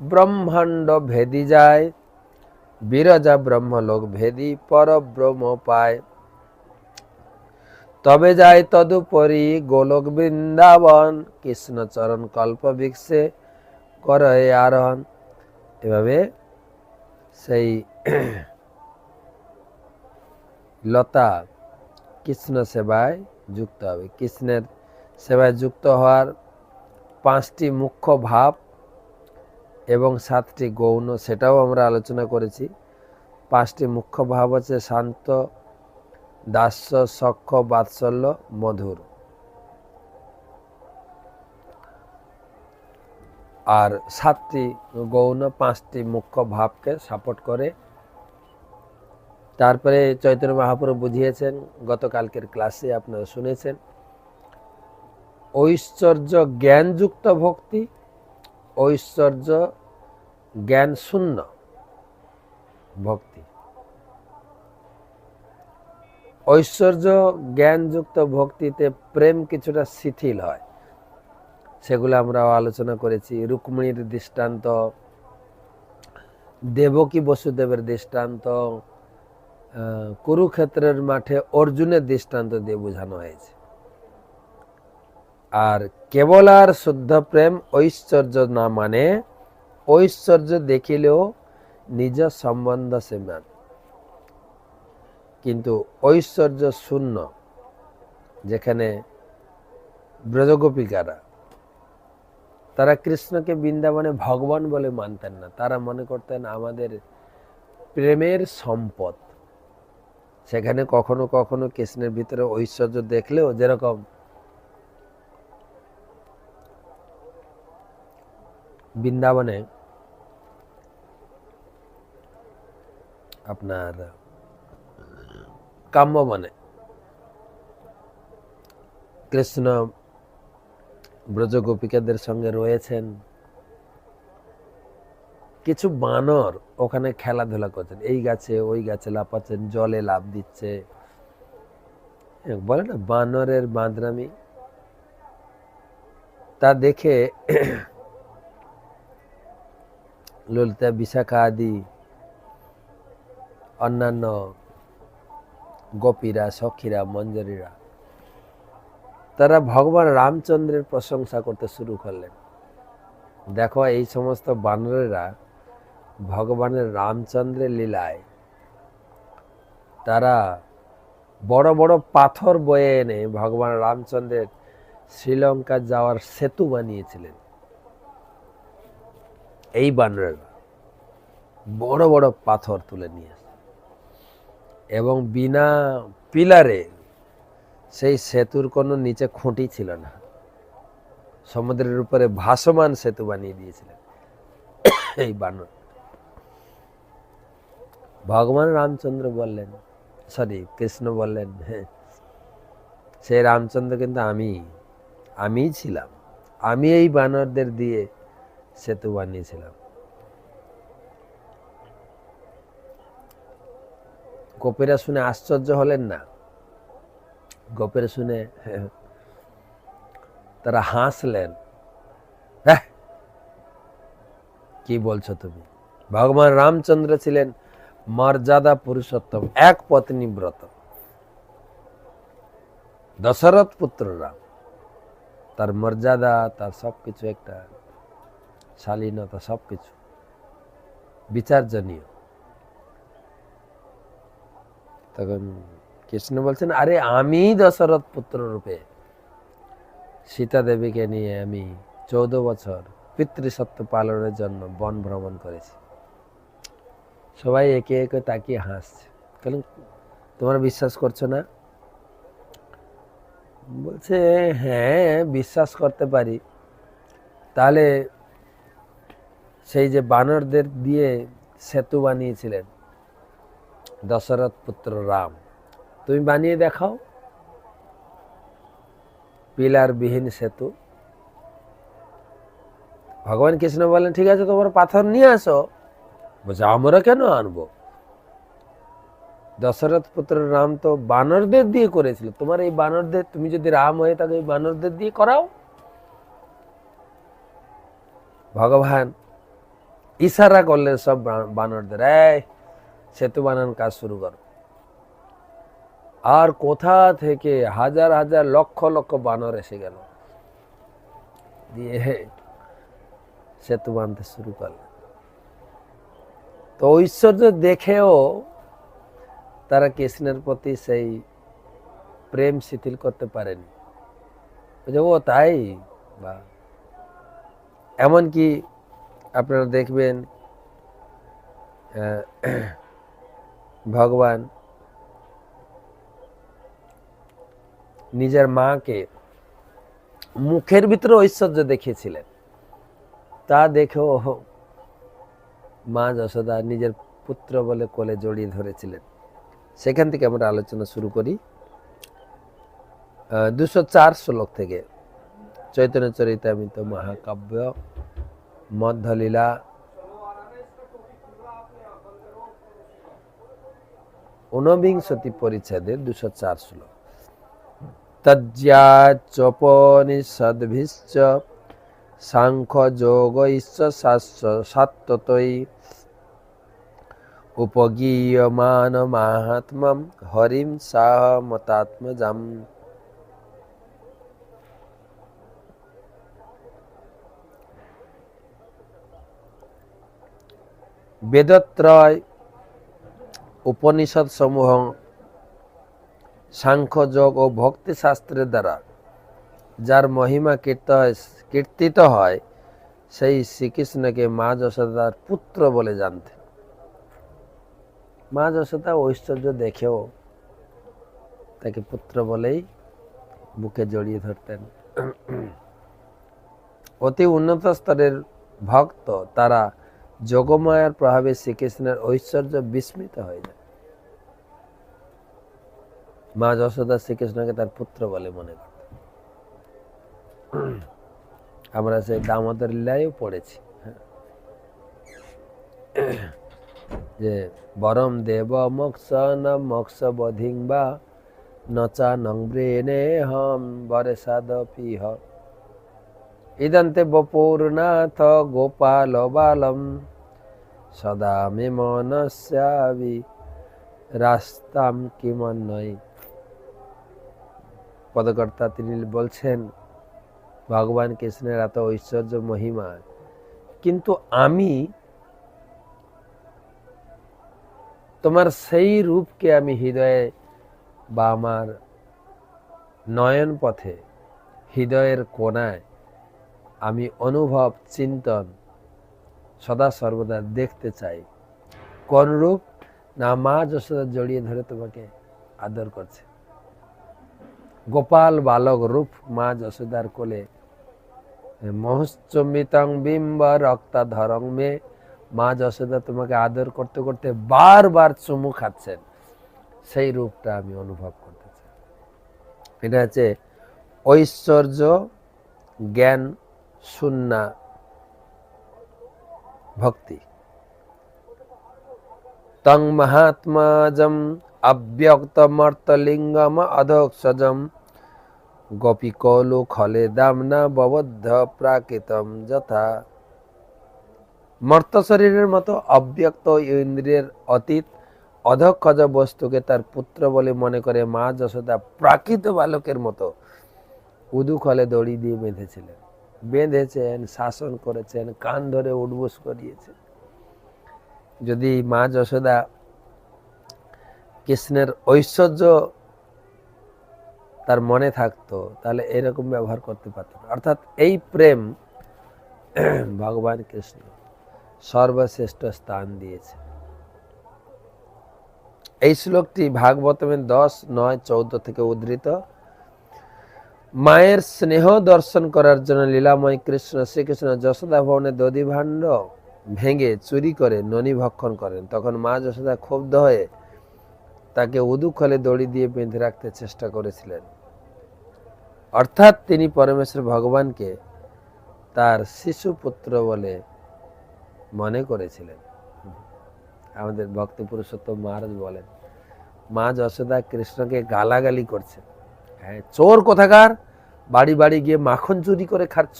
ব্রহ্মাণ্ড ভেদি যায়, বিরজা ব্রহ্মলোক ভেদি পরব্রহ্ম পায়। তবে যায় তদুপরি গোলক বৃন্দাবন, কৃষ্ণচরণ কল্প বৃক্ষে করে আরোহণ। এভাবে সেই লতা কৃষ্ণ সেবায় যুক্ত হবে। কৃষ্ণের সেবায় যুক্ত হওয়ার পাঁচটি মুখ্য ভাব এবং সাতটি গৌণ, সেটাও আমরা আলোচনা করেছি। পাঁচটি মুখ্য ভাব হচ্ছে শান্ত, দাস্য, সক্ষ, বাৎসল্য, মধুর। আর সাতটি গৌণ, পাঁচটি মুখ্য ভাবকে সাপোর্ট করে। তারপরে চৈতন্য মহাপ্রভু বুঝিয়েছেন, গতকালকের ক্লাসে আপনারা শুনেছেন, ঐশ্বর্য জ্ঞানযুক্ত ভক্তি ঐশ্বর্য, জ্ঞান শূন্য। ভক্তি। ঐশ্বর্য, জ্ঞানযুক্ত ভক্তিতে প্রেম কিছুটা শিথিল হয়। সেগুলো আমরা আলোচনা করেছি। রুক্মিণীর দৃষ্টান্ত, দেবকী বসুদেবের দৃষ্টান্ত কুরুক্ষেত্রের মাঠে অর্জুনের দৃষ্টান্ত দিয়ে বোঝানো হয়েছে। আর কেবল আর শুদ্ধ প্রেম ঐশ্বর্য না মানে ঐশ্বর্য দেখিলেও নিজ সম্বন্ধ সে মান কিন্তু ঐশ্বর্য শূন্য, যেখানে ব্রজগোপিকারা, তারা কৃষ্ণকে বৃন্দাবনে ভগবান বলে মানতেন না। তারা মনে করতেন আমাদের প্রেমের সম্পদ। সেখানে কখনো কখনো কৃষ্ণের ভিতরে ঐশ্বর্য দেখলেও যেরকম বৃন্দাবনে আপনার কাম্য মানে কৃষ্ণ ব্রজ গোপিকাদের সঙ্গে রয়েছেন। কিছু বানর ওখানে খেলাধুলা করছেন। এই গাছে, ওই গাছে লাফাচ্ছেন, জলে লাভ দিচ্ছে। বলে না, বানরের বাঁদরামি। তা দেখে ললিতা বিশাখা আদি অন্যান্য গোপীরা, সখীরা, মঞ্জরীরা, তারা ভগবান রামচন্দ্রের প্রশংসা করতে শুরু করলেন। দেখো, এই সমস্ত বানরেরা ভগবানের রামচন্দ্রের লীলায় তারা বড় বড় পাথর বয়ে এনে ভগবান রামচন্দ্রের শ্রীলঙ্কা যাওয়ার সেতু বানিয়েছিলেন। এই বানরেরা বড় বড় পাথর তুলে নিয়ে এবং বিনা পিলারে সেই সেতুর কোনো নিচে খুঁটি ছিল না। সমুদ্রের উপরে ভাসমান সেতু বানিয়ে দিয়েছিলেন এই বানর। ভগবান রামচন্দ্র বললেন সরি কৃষ্ণ বললেন হ্যাঁ সেই রামচন্দ্র কিন্তু আমি, আমিই ছিলাম। আমি এই বানরদের দিয়ে সেতু বানিয়েছিলাম। গোপীরা শুনে আশ্চর্য হলেন না। গোপেরা শুনে তারা হাসলেন। "হ্যাঁ, কি বলছো তুমি? ভগবান রামচন্দ্র ছিলেন মর্যাদা পুরুষোত্তম এক পত্নী ব্রত। দশরথ পুত্র রাম। তার মর্যাদা তার সবকিছু একটা শালীনতা সবকিছু। বিচার্যনীয় তখন কৃষ্ণ বলছেন, আরে আমি দশরথ পুত্র রূপে সীতা দেবীকে নিয়ে আমি চৌদ্দ বছর পিতৃসত্য পালনের জন্য বন ভ্রমণ করেছি। সবাই একে একে তাকিয়ে হাসছে। কারণ তোমরা বিশ্বাস করছ না? বলছে হ্যাঁ বিশ্বাস করতে পারি। তাহলে সেই যে বানরদের দিয়ে সেতু বানিয়েছিলেন, দশরথ পুত্র রাম। তুমি বানিয়ে দেখাও। পিলার বিহীন সেতু। ভগবান কৃষ্ণ বলেন ঠিক আছে, তোমার পাথর নিয়ে আসো। বলছে, আমরা কেন আনব? দশরথ পুত্র রাম তো বানরদের দিয়ে করেছিল। তোমার এই বানরদের, তুমি যদি রাম হয়ে থাকো, এই বানরদের দিয়ে করাও। ভগবান ইশারা করলেন সব বানরদের, এই, সেতু বানান কাজ শুরু করো। আর কোথা থেকে হাজার হাজার, লক্ষ লক্ষ বানর এসে গেল। দিয়ে সেতু বানতে শুরু করলেন। তো ঐশ্বর্য দেখেও তারা কৃষ্ণের প্রতি সেই প্রেম শিথিল করতে পারেনি। ও, তাই? বা, এমনকি আপনারা দেখবেন ভগবান নিজের মাকে মুখের ভিতরে ঐশ্বর্য দেখিয়েছিলেন। তা দেখেও মা যশোদা নিজের পুত্র বলে কোলে জড়িয়ে ধরেছিলেন। সেখান থেকে আমরা আলোচনা শুরু করি। দুশো চার শ্লোক থেকে। চৈতন্য চরিতামিত মহাকাব্য। মধ্যলীলা। ঊনবিংশতি পরিচ্ছেদের দুশো চার শ্লোক। তজ্জাচোপনিষদ্ভিশ্চ সাংখ্য যোগ ঈশ্বর সাত্ততৈ উপগীয়মান মাহাত্ম্যম হরিম সাহ মতাত্মজাম বেদত্রয় উপনিষদ সমূহ সাংখ্য যোগ ও ভক্তি শাস্ত্রের দ্বারা যার মহিমা কীর্ত কীর্তিত হয়, সেই শ্রীকৃষ্ণকে মা যশোদার পুত্র বলে জানতেন। মা যশোদা ঐশ্বর্য দেখেও তাকে পুত্র বলেই বুকে জড়িয়ে ধরতেন। অতি উন্নত স্তরের ভক্ত তারা যোগমায়ার প্রভাবে শ্রীকৃষ্ণের ঐশ্বর্য বিস্মিত হয়ে যায়। মা যশোদা শ্রীকৃষ্ণকে তার পুত্র বলে মনে করত আমরা সেই দামোদর লীলায়ও পড়েছি হ্যাঁ। যে বরম দেব মোক্ষ ন মোক্ষ বধিং বা নচা নংব্রেনে হম বরে সাদপিহ ইদন্তে বপূর্ণাথ গোপাল বালম সদা মে মনস্যাবি রাস্তাম কিমন্নয় পদকর্তা তিনি বলছেন ভগবান কৃষ্ণের এত ঐশ্বর্য মহিমা কিন্তু আমি তোমার সেই রূপকে আমি হৃদয়ে বা আমার নয়ন পথে হৃদয়ের কোনায় আমি অনুভব, চিন্তন সদা সর্বদা দেখতে চাই। কোন রূপ না, মা যশোদা জড়িয়ে ধরে তোমাকে আদর করছে। গোপাল বালক রূপ মা যশোদার কোলে। মহশ্চমিতং বিম্ব রক্তা ধরং মে। মা যশোদা তোমাকে আদর করতে করতে বারবার চুমু খাচ্ছেন। সেই রূপটা আমি অনুভব করতে চাই। এটা হচ্ছে ঐশ্বর্য, জ্ঞান শূন্যা ভক্তি। তং মহাত্মাজম অব্যক্তমর্তলিঙ্গম অধোক্ষজম। গোপিকৌলু খলে দামনা ববদ্ধ প্রাকৃতম যথা। মর্ত শরীরের মতো অব্যক্ত ইন্দ্রিয়ের অতীত অধক্ষজ বস্তুকে তার পুত্র বলে মনে করে মা যশোদা প্রাকৃত বালকের মতো উদুখলে দড়ি দিয়ে বেঁধেছিলেন। বেঁধেছেন, শাসন করেছেন, কান ধরে উঠবোস করিয়েছেন। যদি মা যশোদা কৃষ্ণের ঐশ্বর্য তার মনে থাকতো, তাহলে এরকম ব্যবহার করতে পারতেন অর্থাৎ এই প্রেম ভগবান কৃষ্ণ সর্বশ্রেষ্ঠ স্থান দিয়েছে। এই শ্লোকটি ভাগবতমের দশ, নয়, চৌদ্দ থেকে উদ্ধৃত। মায়ের স্নেহ দর্শন করার জন্য লীলাময় কৃষ্ণ শ্রীকৃষ্ণ যশোদা ভবনের দধি ভাণ্ড ভেঙে চুরি করে ননি ভক্ষণ করেন। তখন মা যশোদা ক্ষুব্ধ হয়ে তাকে উদুখলে দড়ি দিয়ে বেঁধে রাখতে চেষ্টা করেছিলেন। অর্থাৎ তিনি পরমেশ্বর ভগবানকে তার শিশু পুত্র বলে মনে করেছিলেন। আমাদের ভক্তি পুরুষোত্তম মহারাজ বলেন, মা যশোদা কৃষ্ণকে গালাগালি করছে হ্যাঁ চোর কোথাকার? বাড়ি বাড়ি গিয়ে মাখন চুরি করে খাচ্ছ?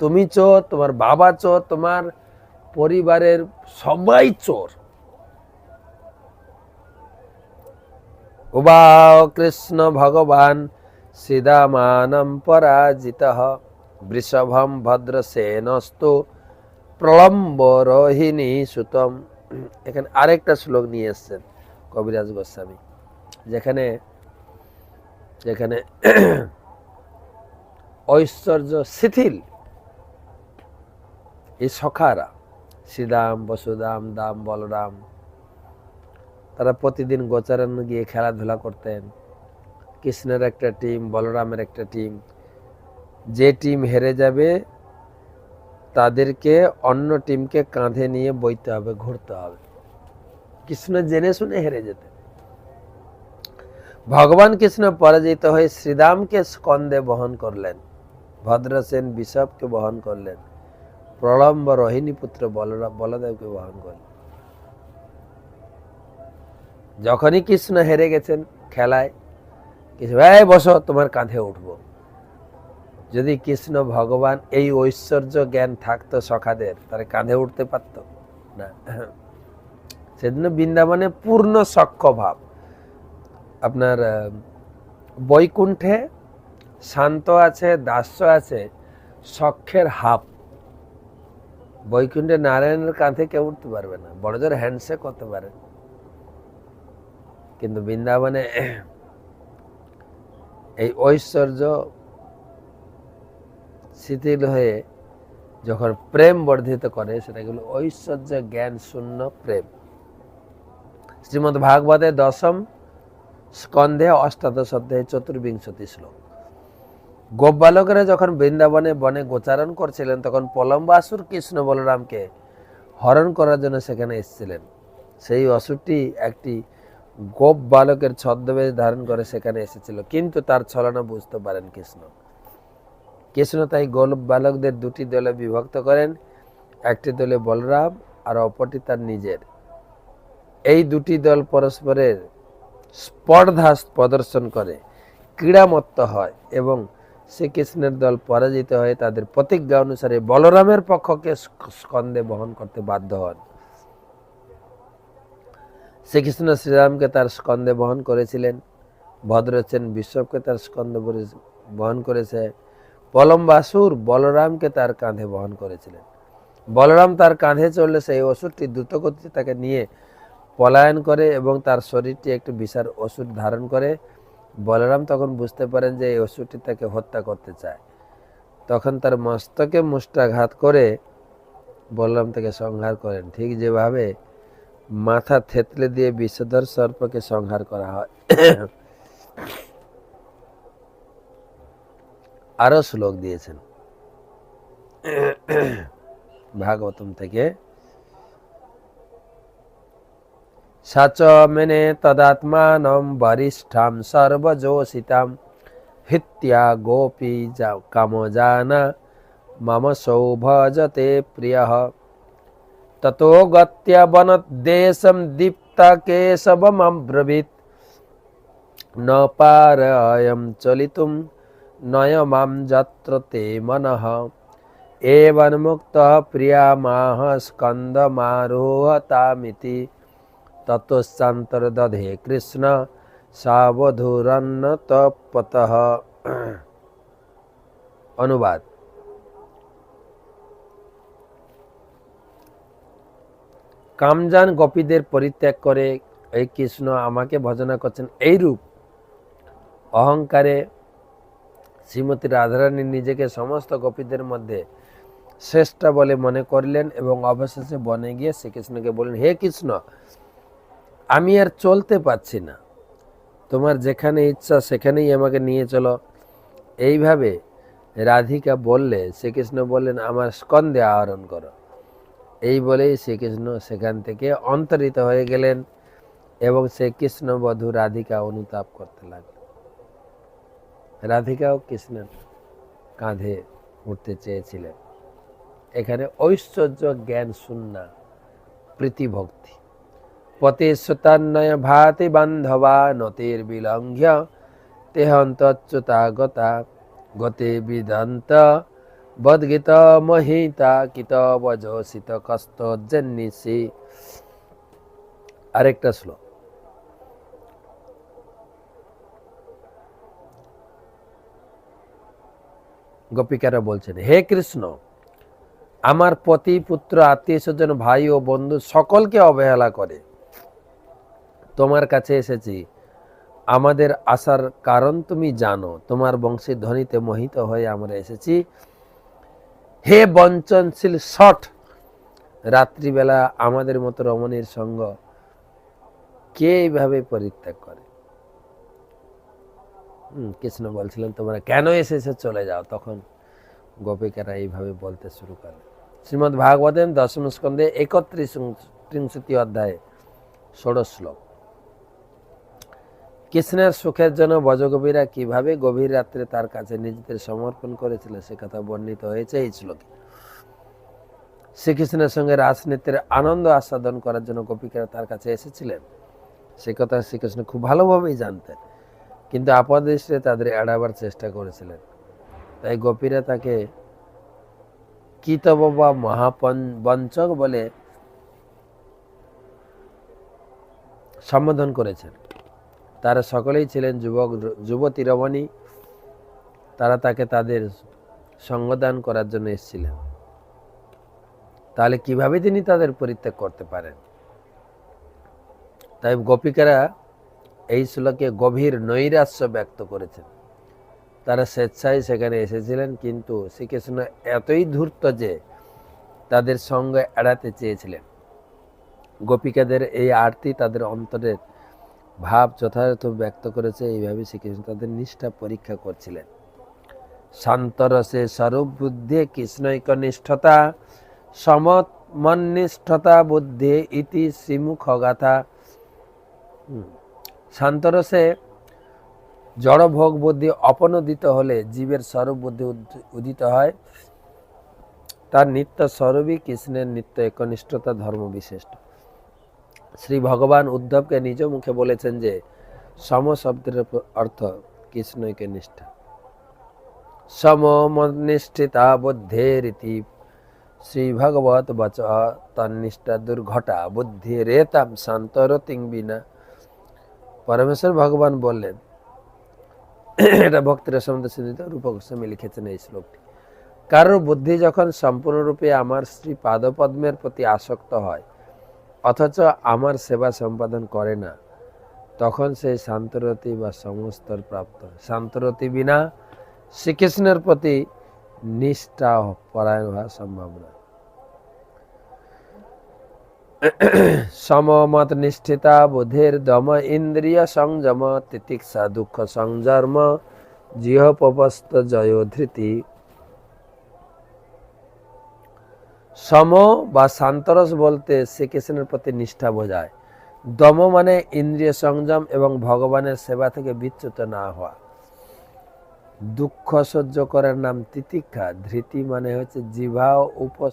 তুমি চোর, তোমার বাবা চোর, তোমার পরিবারের সবাই চোর। উবাও কৃষ্ণ ভগবান সিদামানম পরাজিত। বৃষভম ভদ্রসেনস্তু প্রলম্ব রোহিণী সুতম। এখানে আরেকটা শ্লোক নিয়ে এসছেন কবিরাজ গোস্বামী, যেখানে যেখানে ঐশ্বর্য শিথিল। এই সখারা শ্রীদাম বসুদাম দাম, বলরাম, তারা প্রতিদিন গোচারণ গিয়ে খেলাধুলা করতেন। কৃষ্ণের একটা টিম, বলরামের একটা টিম। যে টিম হেরে যাবে, তাদেরকে অন্য টিমকে কাঁধে নিয়ে বইতে হবে, ঘুরতে হবে। কৃষ্ণ জেনে শুনে হেরে যেতেন। ভগবান কৃষ্ণ পরাজিত হয়ে শ্রীরামকে স্কন্দে বহন করলেন। ভদ্রসেন বিষবকে বহন করলেন। প্রলম্ব রোহিণী পুত্র বলদেবকে বহন করলেন। যখনই কৃষ্ণ হেরে গেছেন খেলায়, কৃষ্ণ, এই বসো, তোমার কাঁধে উঠবো। যদি কৃষ্ণ ভগবান এই ঐশ্বর্য জ্ঞান থাকতো সখাদের, তাহলে কাঁধে উঠতে পারত না। সেজন্য বৃন্দাবনে পূর্ণ সক্ষ ভাব। আপনার বৈকুণ্ঠে শান্ত আছে, দাস্য আছে সখ্যের হাফ বৈকুণ্ঠে নারায়ণের কাঁধে কেউ উঠতে পারবে না। বড় জোর হ্যান্ডশেক করতে পারে। কিন্তু বৃন্দাবনে এই ঐশ্বর্য শিথিল হয়ে যখন প্রেম বর্ধিত করে, সেটা সেটাগুলো ঐশ্বর্য জ্ঞান শূন্য প্রেম। শ্রীমদ ভাগবতের দশম স্কন্ধে অষ্টাদশ অধ্যায় চতুর্বিংশতি শ্লোক। গোপবালকেরা যখন বৃন্দাবনে বনে গোচারণ করছিলেন, তখন পলম্বাসুর কৃষ্ণ বলরামকে হরণ করার জন্য সেখানে এসেছিলেন। সেই অসুরটি একটি গোপ বালকের ছদ্মবেশ ধারণ করে সেখানে এসেছিল, কিন্তু তার ছলনা বুঝতে পারেন কৃষ্ণ। কৃষ্ণ তাই গোলপ বালকদের দুটি দলে বিভক্ত করেন, একটি দলে বলরাম আর অপরটি তার নিজের। এই দুটি দল পরস্পরের স্পর্ধা প্রদর্শন করে, ক্রীড়ামত্ত হয় এবং শ্রীকৃষ্ণের দল পরাজিত হয়ে তাদের প্রতিজ্ঞা অনুসারে বলরামের পক্ষকে স্ক- স্কন্ধে বহন করতে বাধ্য হন। শ্রীকৃষ্ণ শ্রীরামকে তার স্কন্ধে বহন করেছিলেন ভদ্রচেন বিশ্বকে তার স্কন্ধে বরে- বহন করেছে, পলম্বাসুর বলরামকে তার কাঁধে বহন করেছিলেন। বলরাম তার কাঁধে চললে সেই অসুরটি দ্রুতগতিতে তাকে নিয়ে পলায়ন করে এবং তার শরীরটি একটি বিশাল ওষুধ ধারণ করে। বলরাম তখন বুঝতে পারেন যে এই ওষুধটি তাকে হত্যা করতে চায়। তখন তার মস্তকে মুষ্টাঘাত করে বলরাম তাকে সংহার করেন। ঠিক যেভাবে মাথা থেতলে দিয়ে বিষধর সর্পকে সংহার করা হয়। আরও শ্লোক দিয়েছেন। ভাগবতম থেকে सच मेने तदात्मान वरिष्ठा सर्वजोषिता। हित्या गोपी जा कामजाना, मम सौभजते प्रिय। ततो गत्यवन देशम दीप्त केशवमब्रवीत न पारयम चलित नय माम जत्र ते मनः। एवन्मुक्तः प्रियामाह ততশ্চান্তর্দধে কৃষ্ণ সাবধূরন্ন তপতঃ অনুবাদ। কামজান গোপীদের পরিত্যাগ করে এই কৃষ্ণ আমাকে ভজনা করছেন এইরূপ। অহংকারে শ্রীমতী রাধারানী নিজেকে সমস্ত গোপীদের মধ্যে শ্রেষ্ঠ বলে মনে করলেন এবং অবশেষে বনে গিয়ে শ্রীকৃষ্ণকে বললেন, হে কৃষ্ণ আমি আর চলতে পারছি না। তোমার যেখানে ইচ্ছা সেখানেই আমাকে নিয়ে চলো। এইভাবে রাধিকা বললে, শ্রীকৃষ্ণ বললেন, আমার স্কন্ধে আহরণ করো। এই বলেই শ্রীকৃষ্ণ সেখান থেকে অন্তরিত হয়ে গেলেন এবং সে কৃষ্ণ বধূ রাধিকা অনুতাপ করতে লাগলেন রাধিকাও কৃষ্ণের কাঁধে উঠতে চেয়েছিলেন। এখানে ঐশ্বর্য, জ্ঞান শূন্য প্রীতিভক্তি। পতে ভাতি বান্ধবা নতির বিলঙ্ঘ্য তেহন্তচ্যুতা গতা বিদন্ত, বদ্গীত মহিতা, কিত বজ শীত কস্ত জেন্নিসি আরেকটা শ্লোক। গোপিকারা বলছেন, হে কৃষ্ণ, আমার পতি পুত্র আত্মীয় স্বজন, ভাই ও বন্ধু সকলকে অবহেলা করে। তোমার কাছে এসেছি। আমাদের আসার কারণ তুমি জানো, তোমার বংশের ধ্বনিতে মোহিত হয়ে আমরা এসেছি। হে বঞ্চনশীল শট, রাত্রিবেলা আমাদের মতো রমণীর সঙ্গ কে এইভাবে পরিত্যাগ করে? কৃষ্ণ বলছিলেন, তোমরা কেন এসে এসে চলে যাও? তখন গোপিকারা এইভাবে বলতে শুরু করে শ্রীমদ্ ভাগবতেন দশম স্কন্ধে একত্রিশ ত্রিংশতি অধ্যায়ে ষোড়শ শ্লোক। কৃষ্ণের সুখের জন্য বজগবীরা কীভাবে গভীর রাত্রে তার কাছে নিজেদের সমর্পণ করেছিল, সে কথা বর্ণিত হয়েছে এই শ্লোকে। শ্রীকৃষ্ণের সঙ্গে রাজনীতির আনন্দ আস্বাদন করার জন্য গোপিকারা তার কাছে এসেছিলেন। সে কথা শ্রীকৃষ্ণ খুব ভালোভাবেই জানতেন, কিন্তু আপাদৃষ্টে তাদের এড়াবার চেষ্টা করেছিলেন। তাই গোপীরা তাকে কিতব বা মহাপন, বঞ্চক বলে সম্বোধন করেছেন। তারা সকলেই ছিলেন যুবক, যুবতী রমণী। তারা তাকে তাদের সঙ্গদান করার জন্য এসেছিলেন। তাহলে কীভাবে তিনি তাদের পরিত্যাগ করতে পারেন? তাই গোপিকারা এই শ্লোকে গভীর নৈরাশ্য ব্যক্ত করেছেন। তারা স্বেচ্ছায় সেখানে এসেছিলেন, কিন্তু শ্রীকৃষ্ণ এতই ধূর্ত যে তাদের সঙ্গে এড়াতে চেয়েছিলেন। গোপিকাদের এই আরতি তাদের অন্তরের ভাব যথাযথ ব্যক্ত করেছে, এইভাবে শ্রীকৃষ্ণ তাদের নিষ্ঠা পরীক্ষা করছিলেন। শান্তরসে স্বরূপ বুদ্ধি কৃষ্ণৈক নিষ্ঠতা সমমনিষ্ঠতা বুদ্ধি ইতি শ্রীমুখ গাথা শান্তরসে জড় ভোগ বুদ্ধি অপনোদিত হলে জীবের স্বরূপ বুদ্ধি উদ- উদিত হয়। তার নিত্য স্বরূপই কৃষ্ণের নিত্য একনিষ্ঠতা ধর্ম বিশিষ্ট শ্রী ভগবান উদ্ধবকে নিজ মুখে বলেছেন যে, সম শব্দের অর্থ কৃষ্ণকে নিষ্ঠা। সমনিষ্ঠিতা বুদ্ধেরিতি শ্রী ভগবত বচ, তন্নিষ্ঠা দুর্ঘটা বুদ্ধি রেতাম শান্তরতিং বিনা। পরমেশ্বর ভগবান বললেন, এটা ভক্তিরা সম্বন্ধে সিদ্ধিত রূপ গোস্বামী লিখেছেন এই শ্লোকটি। কারোর বুদ্ধি যখন সম্পূর্ণরূপে আমার শ্রী পাদপদ্মের প্রতি আসক্ত হয় অথচ আমার সেবা সম্পাদন করে না। তখন সেই শান্তরতি বা সমস্তর প্রাপ্ত। শান্তরতি বিনা শ্রীকৃষ্ণের প্রতি নিষ্ঠা পরায়ণ হওয়া সম্ভব নয় সমমত নিষ্ঠিতা বুধের দম ইন্দ্রিয় সংযম তিতিক্ষা দুঃখ সংযর্ম জিহপস্ত জয় ধৃতি। সম বা শান্তরস বলতে শ্রীকৃষ্ণের প্রতি নিষ্ঠা বোঝায়। দম মানে ইন্দ্রিয় সংযম এবং ভগবানের সেবা থেকে বিচ্যুত না হওয়া। দুঃখ সহ্য করার নাম তিতিক্ষা। ধৃতি মানে হচ্ছে জিভা ও উপ